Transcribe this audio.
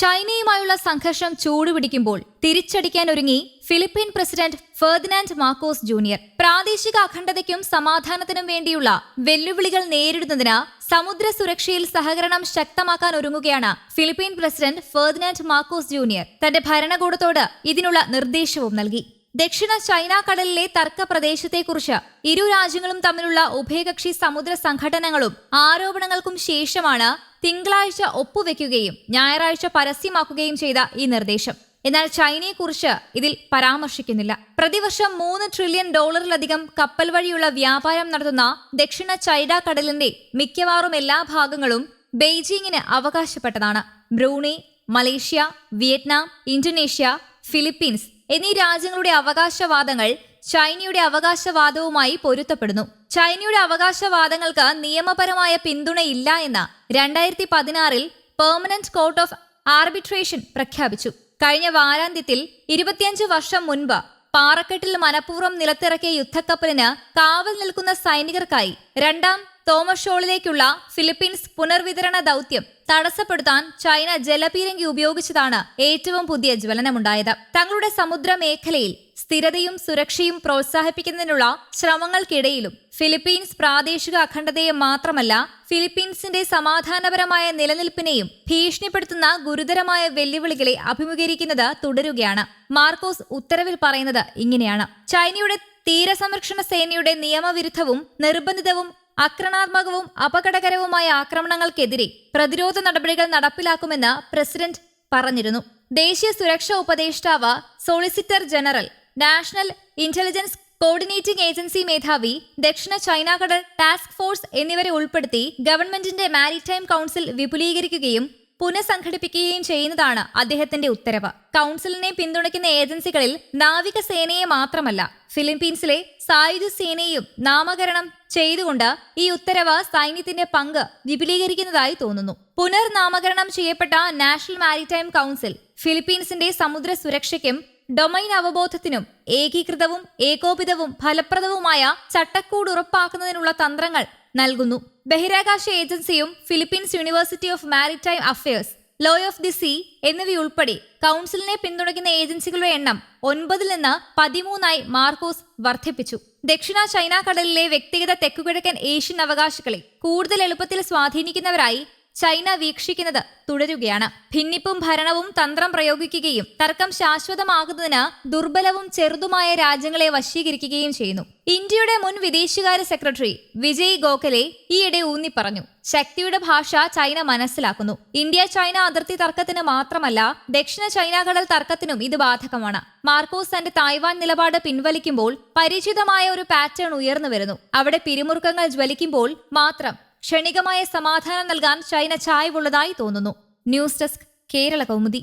ചൈനയുമായുള്ള സംഘർഷം ചൂടുപിടിക്കുമ്പോൾ തിരിച്ചടിക്കാൻ ഒരുങ്ങി Philippine president Ferdinand Marcos junior. പ്രാദേശിക അഖണ്ഡതയ്ക്കും സമാധാനത്തിനും വേണ്ടിയുള്ള വെല്ലുവിളികൾ നേരിടുന്നതിന് സമുദ്ര സുരക്ഷയിൽ സഹകരണം ശക്തമാക്കാൻ ഒരുങ്ങുകയാണ് Philippine president Ferdinand Marcos junior. തന്റെ ഭരണകൂടത്തോട് ഇതിനുള്ള നിർദ്ദേശവും നൽകി. ദക്ഷിണ ചൈന കടലിലെ തർക്ക പ്രദേശത്തെക്കുറിച്ച് ഇരു രാജ്യങ്ങളും തമ്മിലുള്ള ഉഭയകക്ഷി സമുദ്ര സംഘടനകളും ആരോപണങ്ങൾക്കും ശേഷമാണ് തിങ്കളാഴ്ച ഒപ്പുവെക്കുകയും ഞായറാഴ്ച പരസ്യമാക്കുകയും ചെയ്ത ഈ നിർദ്ദേശം. എന്നാൽ ചൈനയെക്കുറിച്ച് ഇതിൽ പരാമർശിക്കുന്നില്ല. പ്രതിവർഷം മൂന്ന് ട്രില്യൺ ഡോളറിലധികം കപ്പൽ വഴിയുള്ള വ്യാപാരം നടത്തുന്ന ദക്ഷിണ ചൈന കടലിന്റെ മിക്കവാറും എല്ലാ ഭാഗങ്ങളും ബെയ്ജിങ്ങിന് അവകാശപ്പെട്ടതാണ്. Brunei Malaysia Vietnam Indonesia Philippines എന്നീ രാജ്യങ്ങളുടെ അവകാശവാദങ്ങൾ ചൈനയുടെ അവകാശവാദവുമായി പൊരുത്തപ്പെടുന്നു. ചൈനയുടെ അവകാശവാദങ്ങൾക്ക് നിയമപരമായ പിന്തുണയില്ല എന്ന് രണ്ടായിരത്തി പതിനാറിൽ പെർമനന്റ് കോർട്ട് ഓഫ് ആർബിട്രേഷൻ പ്രഖ്യാപിച്ചു. കഴിഞ്ഞ വാരാന്ത്യത്തിൽ ഇരുപത്തിയഞ്ച് വർഷം മുൻപ് പാറക്കെട്ടിൽ മനഃപൂർവം നിലത്തിറക്കിയ യുദ്ധക്കപ്പലിന് കാവൽ നിൽക്കുന്ന സൈനികർക്കായി രണ്ടാം തോമഷോളിലേക്കുള്ള ഫിലിപ്പീൻസ് പുനർവിതരണ ദൗത്യം തടസ്സപ്പെടുത്താൻ ചൈന ജലപീരങ്കി ഉപയോഗിച്ചതാണ് ഏറ്റവും പുതിയ ജ്വലനമുണ്ടായത്. തങ്ങളുടെ സമുദ്ര മേഖലയിൽ സ്ഥിരതയും സുരക്ഷയും പ്രോത്സാഹിപ്പിക്കുന്നതിനുള്ള ശ്രമങ്ങൾക്കിടയിലും ഫിലിപ്പീൻസ് പ്രാദേശിക അഖണ്ഡതയെ മാത്രമല്ല ഫിലിപ്പീൻസിന്റെ സമാധാനപരമായ നിലനിൽപ്പിനെയും ഭീഷണിപ്പെടുത്തുന്ന ഗുരുതരമായ വെല്ലുവിളികളെ അഭിമുഖീകരിക്കുന്നത് തുടരുകയാണ്. മാർക്കോസ് ഉത്തരവിൽ പറയുന്നത് ഇങ്ങനെയാണ്. ചൈനയുടെ തീരസംരക്ഷണ സേനയുടെ നിയമവിരുദ്ധവും നിർബന്ധിതവും ആക്രമണാത്മകവും അപകടകരവുമായ ആക്രമണങ്ങൾക്കെതിരെ പ്രതിരോധ നടപടികൾ നടപ്പിലാക്കുമെന്ന് പ്രസിഡന്റ് പറഞ്ഞിരുന്നു. ദേശീയ സുരക്ഷാ ഉപദേഷ്ടാവ് solicitor general national intelligence coordinating agency മേധാവി ദക്ഷിണ ചൈന കടൽ ടാസ്ക് ഫോഴ്സ് എന്നിവരെ ഉൾപ്പെടുത്തി ഗവൺമെന്റിന്റെ മാരിടൈം കൌൺസിൽ വിപുലീകരിക്കുകയും പുനഃസംഘടിപ്പിക്കുകയും ചെയ്യുന്നതാണ് അദ്ദേഹത്തിന്റെ ഉത്തരവ്. കൗൺസിലിനെ പിന്തുണയ്ക്കുന്ന ഏജൻസികളിൽ നാവികസേനയെ മാത്രമല്ല ഫിലിപ്പീൻസിലെ സായുധ സേനയും നാമകരണം ചെയ്തുകൊണ്ട് ഈ ഉത്തരവ് സൈന്യത്തിന്റെ പങ്ക് വിപുലീകരിക്കുന്നതായി തോന്നുന്നു. പുനർനാമകരണം ചെയ്യപ്പെട്ട നാഷണൽ മാരിടൈം കൗൺസിൽ ഫിലിപ്പീൻസിന്റെ സമുദ്ര സുരക്ഷയ്ക്കും ഡൊമൈൻ അവബോധത്തിനും ഏകീകൃതവും ഏകോപിതവും ഫലപ്രദവുമായ ചട്ടക്കൂട് ഉറപ്പാക്കുന്നതിനുള്ള തന്ത്രങ്ങൾ നൽകുന്നു. ബഹിരാകാശ ഏജൻസിയും Philippines university of maritime affairs law of the sea എന്നിവയുൾപ്പെടെ കൗൺസിലിനെ പിന്തുണയ്ക്കുന്ന ഏജൻസികളുടെ എണ്ണം ഒൻപതിൽ നിന്ന് പതിമൂന്നായി മാർക്കോസ് വർദ്ധിപ്പിച്ചു. ദക്ഷിണ ചൈന കടലിലെ വ്യക്തിഗത തെക്കുകിഴക്കൻ ഏഷ്യൻ അവകാശികളെ കൂടുതൽ എളുപ്പത്തിൽ സ്വാധീനിക്കുന്നവരായി ചൈന വീക്ഷിക്കുന്നത് തുടരുകയാണ്. ഭിന്നിപ്പും ഭരണവും തന്ത്രം പ്രയോഗിക്കുകയും തർക്കം ശാശ്വതമാകുന്നതിന് ദുർബലവും ചെറുതുമായ രാജ്യങ്ങളെ വശീകരിക്കുകയും ചെയ്യുന്നു. ഇന്ത്യയുടെ മുൻ വിദേശകാര്യ സെക്രട്ടറി വിജയ് ഗോഖലെ ഈയിടെ ഊന്നി പറഞ്ഞു ശക്തിയുടെ ഭാഷ ചൈന മനസ്സിലാക്കുന്നു. ഇന്ത്യ ചൈന അതിർത്തി തർക്കത്തിന് മാത്രമല്ല ദക്ഷിണ ചൈന കടൽ തർക്കത്തിനും ഇത് ബാധകമാണ്. മാർക്കോസ് തന്റെ തായ്വാൻ നിലപാട് പിൻവലിക്കുമ്പോൾ പരിചിതമായ ഒരു പാറ്റേൺ ഉയർന്നു വരുന്നു. അവിടെ പിരിമുറുക്കങ്ങൾ ജ്വലിക്കുമ്പോൾ മാത്രം ക്ഷണികമായ സമാധാനം നൽകാൻ ചൈന ചായ്വുള്ളതായി തോന്നുന്നു. News desk Kerala Kaumudi.